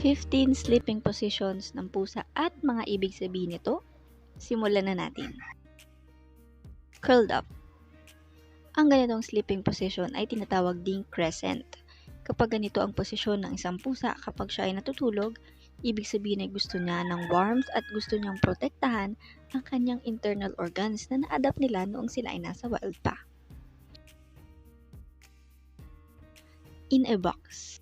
15 sleeping positions ng pusa at mga ibig sabihin nito? Simulan na natin. Curled up. Ang ganitong sleeping position ay tinatawag ding crescent. Kapag ganito ang posisyon ng isang pusa kapag siya ay natutulog, ibig sabihin ay gusto niya ng warmth at gusto niyang protektahan ang kanyang internal organs na na-adapt nila noong sila ay nasa wild pa. In a box.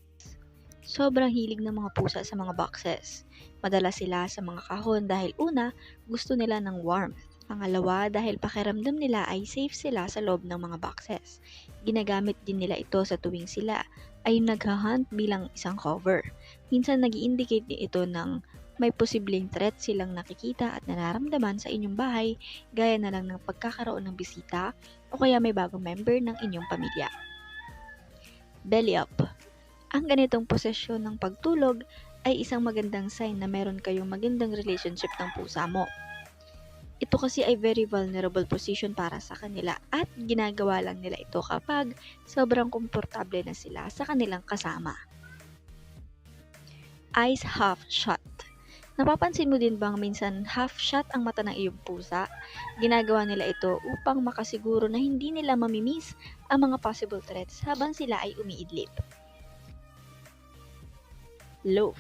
Sobrang hilig ng mga pusa sa mga boxes. Madalas sila sa mga kahon dahil una, gusto nila ng warmth. Pangalawa, dahil pakiramdam nila ay safe sila sa loob ng mga boxes. Ginagamit din nila ito sa tuwing sila ay naghahunt bilang isang cover. Minsan nag indicate ito ng may posibleng threat silang nakikita at nararamdaman sa inyong bahay gaya na lang ng pagkakaroon ng bisita o kaya may bagong member ng inyong pamilya. Belly up. Ang ganitong posisyon ng pagtulog ay isang magandang sign na meron kayong magandang relationship ng pusa mo. Ito kasi ay very vulnerable position para sa kanila at ginagawa lang nila ito kapag sobrang komportable na sila sa kanilang kasama. Eyes half shut. Napapansin mo din bang minsan half shut ang mata ng iyong pusa? Ginagawa nila ito upang makasiguro na hindi nila mamimiss ang mga possible threats habang sila ay umiidlip. Loaf.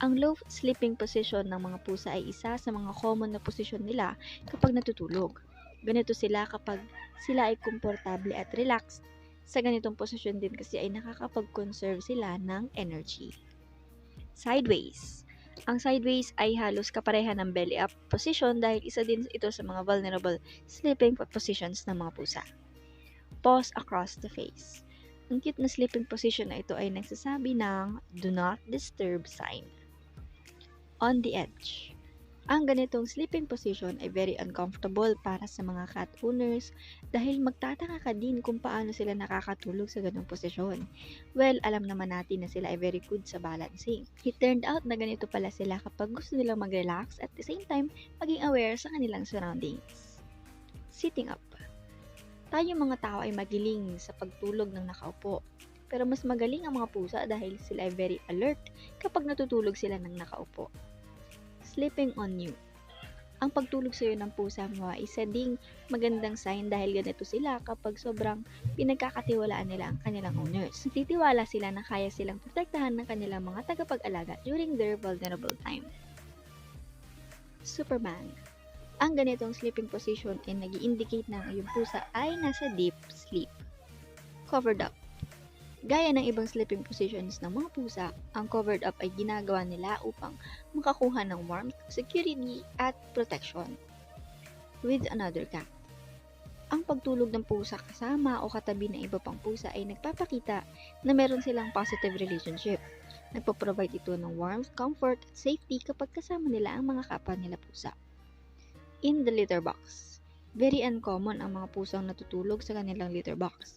Ang loaf sleeping position ng mga pusa ay isa sa mga common na posisyon nila kapag natutulog. Ganito sila kapag sila ay komportable at relaxed. Sa ganitong posisyon din kasi ay nakakapag-conserve sila ng energy. Sideways. Ang sideways ay halos kapareha ng belly up position dahil isa din ito sa mga vulnerable sleeping positions ng mga pusa. Pause across the face. Ang cute na sleeping position na ito ay nagsasabi ng do not disturb sign. On the edge. Ang ganitong sleeping position ay very uncomfortable para sa mga cat owners dahil magtataka ka din kung paano sila nakakatulog sa ganong posisyon. Well, alam naman natin na sila ay very good sa balancing. It turned out na ganito pala sila kapag gusto nilang mag-relax at the same time maging aware sa kanilang surroundings. Sitting up. Tayo mga tao ay magiling sa pagtulog ng nakaupo. Pero mas magaling ang mga pusa dahil sila ay very alert kapag natutulog sila ng nakaupo sleeping on you. Ang pagtulog sa iyo ng pusa mo ay isa ding magandang sign dahil ganito sila kapag sobrang pinagkakatiwalaan nila ang kanilang owners. Titiwala sila na kaya silang protektahan ng kanilang mga tagapag-alaga during their vulnerable time. Superman Ang ganitong sleeping position ay nag indicate na ang iyong pusa ay nasa deep sleep. Covered up Gaya ng ibang sleeping positions ng mga pusa, ang covered up ay ginagawa nila upang makakuha ng warmth, security, at protection. With another cat. Ang pagtulog ng pusa kasama o katabi ng iba pang pusa ay nagpapakita na meron silang positive relationship. Nagpo-provide ito ng warmth, comfort, at safety kapag kasama nila ang mga kapwa nila pusa. In the litter box. Very uncommon ang mga pusang natutulog sa kanilang litter box.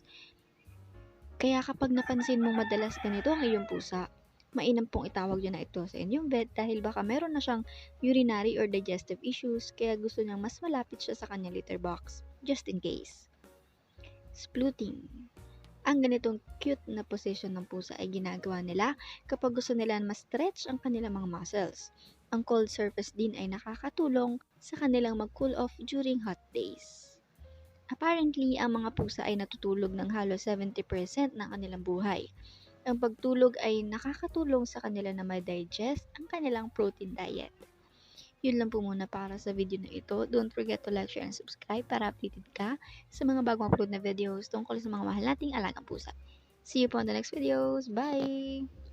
Kaya kapag napansin mo madalas ganito ang iyong pusa, mainam pong itawag nyo na ito sa inyong vet dahil baka meron na siyang urinary or digestive issues kaya gusto niyang mas malapit siya sa kanyang litter box, just in case. Splooting. Ang ganitong cute na position ng pusa ay ginagawa nila kapag gusto nila ma-stretch ang kanilang mga muscles. Ang cold surface din ay nakakatulong sa kanilang mag-cool off during hot days. Apparently, ang mga pusa ay natutulog ng halos 70% ng kanilang buhay. Ang pagtulog ay nakakatulong sa kanila na ma-digest ang kanilang protein diet. Yun lang po muna para sa video na ito. Don't forget to like, share, and subscribe para updated ka sa mga bagong upload na videos tungkol sa mga mahal nating alagang pusa. See you po on the next videos. Bye!